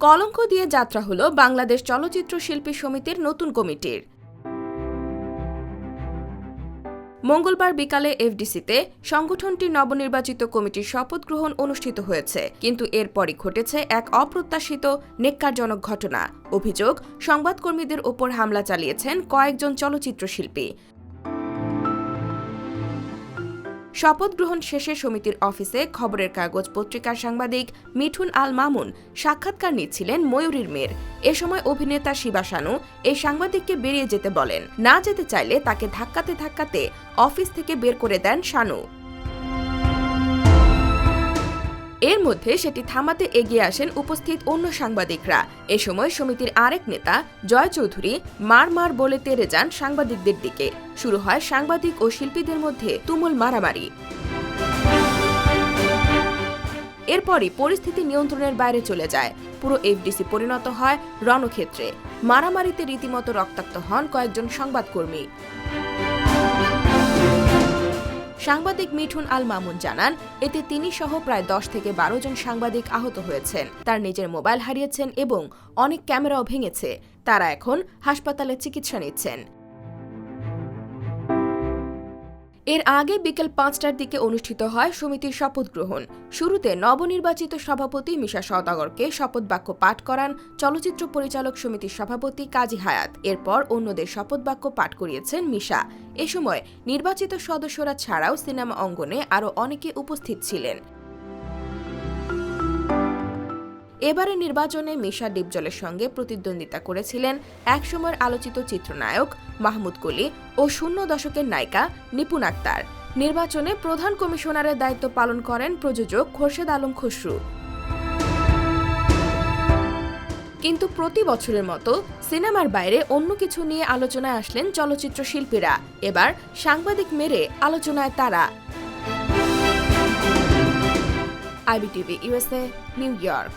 কলঙ্ক দিয়ে যাত্রা হলো বাংলাদেশ চলচ্চিত্র শিল্পী সমিতির নতুন কমিটির। মঙ্গলবার বিকালে এফডিসিতে সংগঠনটির নবনির্বাচিত কমিটির শপথ গ্রহণ অনুষ্ঠিত হয়েছে, কিন্তু এরপরই ঘটেছে এক অপ্রত্যাশিত নেককারজনক ঘটনা। অভিযোগ, সংবাদকর্মীদের ওপর হামলা চালিয়েছেন কয়েকজন চলচ্চিত্র শিল্পী। শপথ গ্রহণ শেষে সমিতির অফিসে খবরের কাগজ পত্রিকার সাংবাদিক মিঠুন আল মামুন সাক্ষাৎকার নিচ্ছিলেন ময়ূরীর মেয়ের। এ সময় অভিনেতা শিবা শানু এই সাংবাদিককে বেরিয়ে যেতে বলেন। না যেতে চাইলে তাকে ধাক্কাতে ধাক্কাতে অফিস থেকে বের করে দেন শানু। এর মধ্যে সেটি থামাতে এগিয়ে আসেন উপস্থিত অন্য সাংবাদিকরা। এ সময় সমিতির আরেক নেতা, জয় চৌধুরী, মার মার বলে তেরে যান সাংবাদিকদের দিকে। শুরু হয় সাংবাদিক ও শিল্পীদের মধ্যে তুমুল মারামারি। এরপরই পরিস্থিতি নিয়ন্ত্রণের বাইরে চলে যায়। পুরো এফডিসি পরিণত হয় রণক্ষেত্রে। মারামারিতে রীতিমতো রক্তাক্ত হন কয়েকজন সংবাদকর্মী। সাংবাদিক মিঠুন আল মামুন জানান, এতে তিনি সহ প্রায় দশ থেকে বারো জন সাংবাদিক আহত হয়েছেন। তার নিজের মোবাইল হারিয়েছেন এবং অনেক ক্যামেরাও ভেঙেছে। তারা এখন হাসপাতালে চিকিৎসা নিচ্ছেন। এর আগে বিকেল পাঁচটার দিকে অনুষ্ঠিত হয় সমিতির শপথ গ্রহণ। শুরুতে নবনির্বাচিত সভাপতি মিশা সওদাগরকে শপথ বাক্য পাঠ করান চলচ্চিত্র পরিচালক সমিতির সভাপতি কাজী হায়াত। এরপর অন্যদের শপথ বাক্য পাঠ করিয়েছেন মিশা। এ সময় নির্বাচিত সদস্যরা ছাড়াও সিনেমা অঙ্গনে আরও অনেকে উপস্থিত ছিলেন। এবারে নির্বাচনে মিশা ডিপজলের সঙ্গে প্রতিদ্বন্দ্বিতা করেছিলেন একসময়ের আলোচিত চিত্রনায়ক মাহমুদ কলি ও শূন্য দশকের নায়িকা নিপুণ আক্তার। নির্বাচনে প্রধান কমিশনারের দায়িত্ব পালন করেন প্রযোজক খোরশেদ আলম খসরু। কিন্তু প্রতি বছরের মতো সিনেমার বাইরে অন্য কিছু নিয়ে আলোচনায় আসলেন চলচ্চিত্র শিল্পীরা। এবার সাংবাদিক মেরে আলোচনায় তারা। IBTV USA New York.